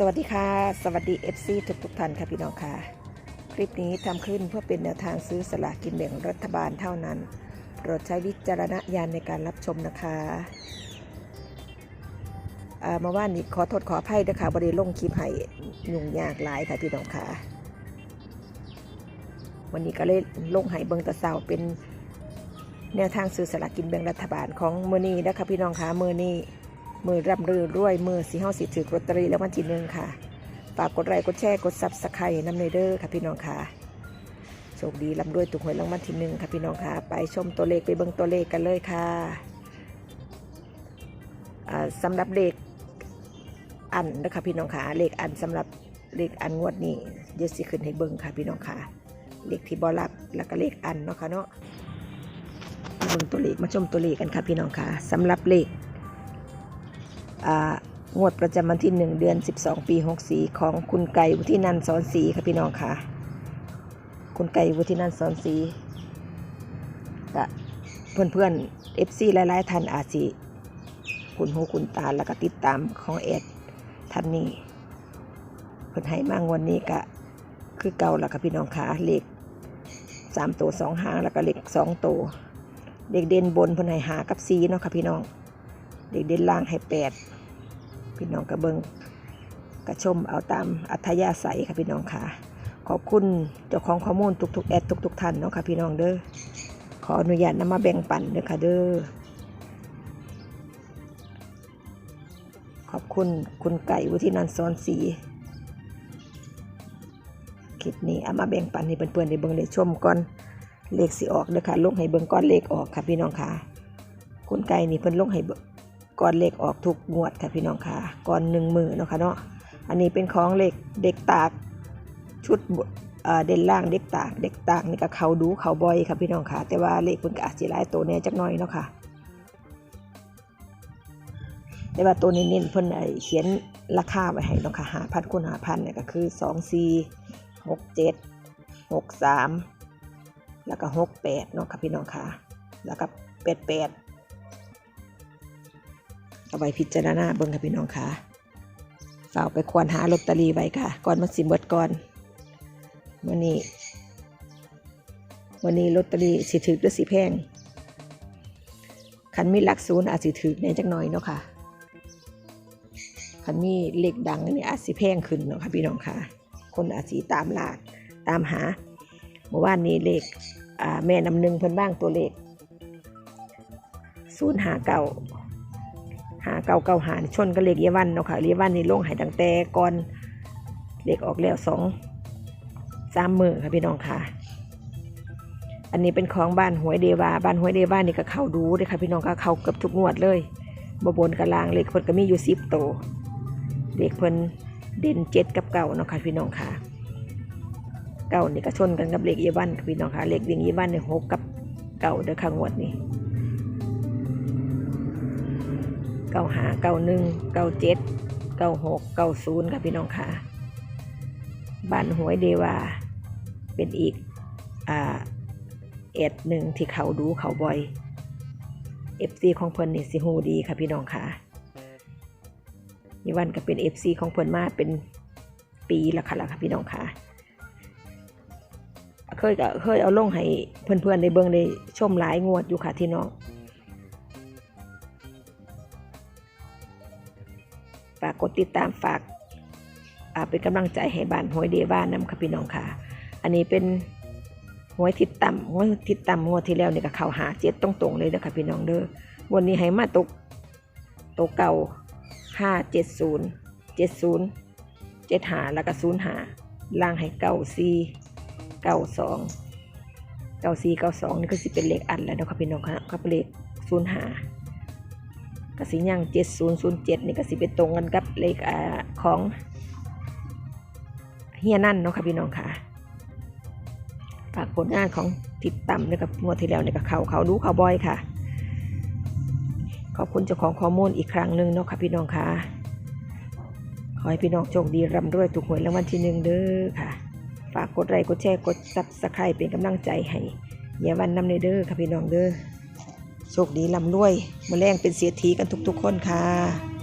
สวัสดีค่ะ สวัสดี FC ทุกทุกท่านค่ะพี่น้องค่ะ คลิปนี้ทำขึ้นเพื่อเป็นแนวทางซื้อสลากกินแบ่งรัฐบาลเท่านั้นโปรดใช้วิจารณญาณในการรับชมนะคะอ่ามาว่านี่ขอโทษขออภัยนะคะบริลงคลิปให้ยุ่งยากหลายค่ะพี่น้องค่ะ วันนี้ก็เลยลงให้เบิงตะเสาเป็นแนวทางซื้อสลากกินแบ่งรัฐบาลของเมือนี้นะคะพี่น้องค่ะเมือนี้ มือร่ำรือรวยมือสีเฮาสิถือลอตเตอรี่แล้ววันที่หนึ่งค่ะฝากกดไลค์กดแชร์กดซับสไครต์น้ำเนเดอร์ค่ะพี่น้องค่ะโชคดีร่ำรวยถูกหวยรางวัลที่หนึ่งค่ะพี่น้องค่ะ ไปชมตัวเลขไปเบิ่งตัวเลขกันเลยค่ะอ่าสำหรับเลขอันนะคะพี่น้องค่ะเลขอันสำหรับเลขอันงวดนี้เดี๋ยวสิขึ้นให้เบิ่งค่ะพี่น้องค่ะเลขที่บอลักแล้วก็เลขอันเนาะค่ะเนาะเบิ่งตัวเลขมาชมตัวเลขกันค่ะพี่น้องค่ะสำหรับเลข งวดประจำวันที่ 1 เดือน 12 ปี 64 ของคุณไก่วุฒินันสอนศรีค่ะพี่น้องค่ะ คุณไก่วุฒินันสอนศรีกะเพื่อนเพื่อนเอฟซีหลายๆท่านอาจสิคุณหูคุณตาแล้วก็ติดตามของเอ็ดท่านนี้เพิ่นให้มางวันนี้กะคือเก่าแล้วค่ะพี่น้องค่ะเลขสามตัวสองหางแล้วก็เลขสองตัวเด็กเด่นบนเพิ่นให้หากับซีเนาะค่ะพี่น้อง เด็กเด่นล่างให้แปดพี่น้องกระเบิงกระชมเอาตามอัธยาศัยค่ะพี่น้องค่ะ ขอบคุณเจ้าของข้อมูลทุกๆแอดทุกๆท่านเนาะค่ะพี่น้องเด้อขออนุญาตนำมาแบ่งปันเด้อค่ะเด้อขอบคุณคุณไก่วุฒินันท์สอนสีคลิปนี้เอามาแบ่งปันให้เพื่อนๆได้เบิ่งได้ชมก่อนเลขสิออกเด้อค่ะลงให้เบิ่งก้อนเลขออกค่ะพี่น้องค่ะคุณไก่นี่เพิ่นลงให้ ก่อนเลขออกทุกงวดค่ะพี่น้องค่ะก่อนหนึ่งมือเนาะค่ะเนาะอันนี้เป็นของเลขเด็กตากชุดเเด่นล่างเด็กตาก เด็กตากนี่ก็เขาดูเขาบ่อยค่ะพี่น้องค่ะแต่ว่าเลขเพิ่นก็อาจสิหลายตัวแน่จักหน่อยเนาะค่ะแต่ว่าตัวเน้นๆเพิ่นไอเขียนราคาไว้ให้เนาะค่ะหาพันคูณหาพันเนี่ยก็คือสองสี่หกเจ็ดหกสามแล้วก็หกแปดเนาะค่ะพี่น้องค่ะแล้วก็แปดแปด เอาไว้พิจารณาเบิ่งค่ะพี่น้องค่ะฝากไปควรหาลอตเตอรี่ไว้ค่ะ ก่อนมันสิเบิดก่อนวันนี้วันนี้ลอตเตอรี่สิถือหรือสิแพงคันมีหลักศูนย์อาจสิถือในจักหน่อยเนาะค่ะคันมีเลขดังนี่อาจสิแพงขึ้นเนาะค่ะพี่น้องค่ะ คนอาจสิตามลาดตามหาเมื่อวานนี้เลขแม่นำหนึ่งเพิ่นบ้างตัวเลขศูนย์หาเก่าาเก่าเก่าหานชนก็เลขเยาวันเนาะค่ะเยาวันนี่ลงหายตั้งแต่ก่อนเลขออกแล้วสองสามมือค่ะพี่น้องค่ะ อันนี้เป็นของบ้านหวยเดวาบ้านหวยเดวานี่ก็เข้าดูเลยค่ะพี่น้องก็เข้าเกือบทุกงวดเลยบบนกับลางเลขเพิ่นก็มีอยู่สิบโตเลขเพิ่นเด่นเจ็ดกับเก่าเนาะค่ะพี่น้องค่ะเก่านี่ก็ชนกันกับเลขเยาวันค่ะพี่น้องค่ะเลขวิ่งเยาวันเนี่ยหกกับเก่าเด้อค่ะงวดนี้ ก้าหาเก้าหนึ่งเก้าเจ็ดเก้าหกเก้าศูนย์ค่ะพี่น้องค่ะบ้านหวยเดวา เป็นอีกอ่าเอ็ดหนึ่งที่เขาดูเขาบ่อยเอฟซีของเพิ่นนี่สิฮูดีค่ะพี่น้องค่ะนี่วันก็เป็นเอฟซีของเพิ่นมาเป็นปีละค่ะละค่ะพี่น้องค่ะเคยก็เคยเอาลงให้เพื่อนๆได้เบิ่งได้ชมหลายงวดอยู่ค่ะที่น้อง ฝากกดติดตามฝากเป็นกำลังใจให้บ้านหวยเดบ้านน้ำค่ะพี่น้องค่ะ อันนี้เป็นหวยทิศต่ำหวยทิศต่ำงวดที่แล้วเนี่ยก็เข้าหาเจ็ดตรงๆเลยนะคะพี่น้องเด้อวันนี้ให้มาตกตกเก่าห้าเจ็ดศูนย์เจ็ดศูนย์เจ็ดหาแล้วก็ศูนย์หาล่างให้เก้าสี่เก้าสองเก้าสี่เก้าสองนี่ก็สิเป็นเลขอันแล้วนะค่ะพี่น้องค่ะก็เป็นเลขศูนย์หา กสิยัง7007นี่กสิเป็นตรงกันกับเลขอของเฮียนั่นเนาะค่ะพี่น้องค่ะฝากผลงานของติดต่ำเนี่ยกับงวดที่แล้วเนี่ยกับเขาเขาดูเขาบอยค่ะ ขอบคุณเจ้าของข้อมูลอีกครั้งหนึ่งเนาะค่ะพี่น้องค่ะขอให้พี่น้องโชคดีร่ำรวยถูกหวยรางวัลที่หนึ่งเด้อค่ะ ฝากกดไลค์กดแชร์กดซับสไครป์เป็นกำลังใจให้เยาวันนำในเด้อค่ะพี่น้องเด้อ โชคดีลำรวยมาแรงเป็นเสียทีกันทุกๆคนค่ะ